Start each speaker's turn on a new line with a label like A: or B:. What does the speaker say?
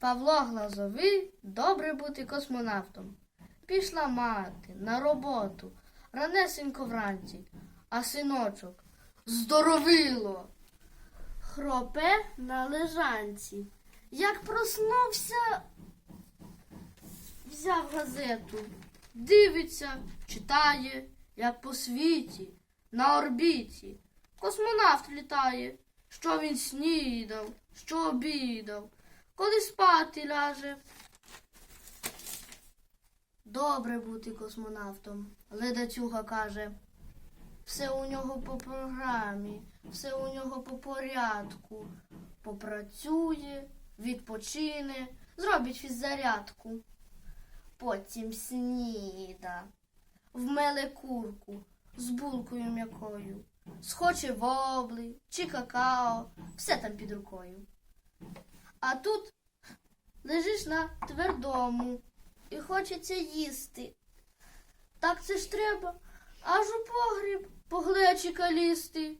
A: Павло Глазовий добре бути космонавтом. Пішла мати на роботу ранесенько вранці, а синочок здоровило. Хропе на лежанці. Як проснувся, взяв газету, дивиться, читає, як по світі, на орбіті. Космонавт літає, що він снідав, що обідав, коли спати ляже. Добре бути космонавтом, ледацюга каже. Все у нього по програмі, все у нього по порядку. Попрацює, відпочине, зробить фіззарядку. Потім сніда, вмеле курку з булкою м'якою, схоче вобли чи какао, все там під рукою. А тут лежиш на твердому і хочеться їсти. Так це ж треба аж у погріб поглечика лізти.